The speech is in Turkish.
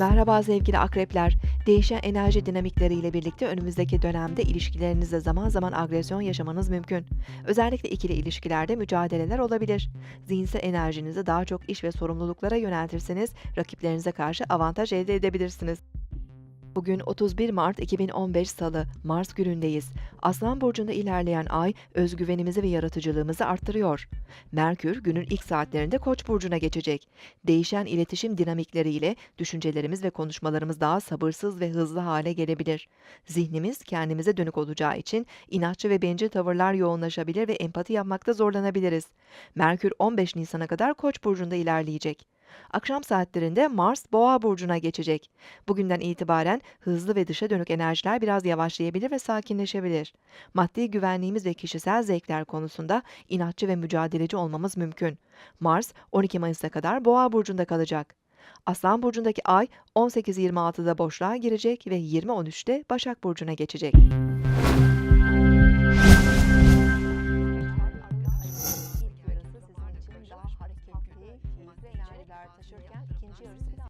Merhaba sevgili akrepler. Değişen enerji dinamikleriyle birlikte önümüzdeki dönemde ilişkilerinizde zaman zaman agresyon yaşamanız mümkün. Özellikle ikili ilişkilerde mücadeleler olabilir. Zihinsel enerjinizi daha çok iş ve sorumluluklara yöneltirseniz rakiplerinize karşı avantaj elde edebilirsiniz. Bugün 31 Mart 2015 Salı, Mars günündeyiz. Aslan burcunda ilerleyen ay özgüvenimizi ve yaratıcılığımızı arttırıyor. Merkür günün ilk saatlerinde Koç burcuna geçecek. Değişen iletişim dinamikleriyle düşüncelerimiz ve konuşmalarımız daha sabırsız ve hızlı hale gelebilir. Zihnimiz kendimize dönük olacağı için inatçı ve bencil tavırlar yoğunlaşabilir ve empati yapmakta zorlanabiliriz. Merkür 15 Nisan'a kadar Koç burcunda ilerleyecek. Akşam saatlerinde Mars Boğa burcuna geçecek. Bugünden itibaren hızlı ve dışa dönük enerjiler biraz yavaşlayabilir ve sakinleşebilir. Maddi güvenliğimiz ve kişisel zevkler konusunda inatçı ve mücadeleci olmamız mümkün. Mars 12 Mayıs'a kadar Boğa burcunda kalacak. Aslan burcundaki ay 18.26'da boşluğa girecek ve 20.13'te Başak burcuna geçecek. Enerjiler taşırken ikinci yarısı biraz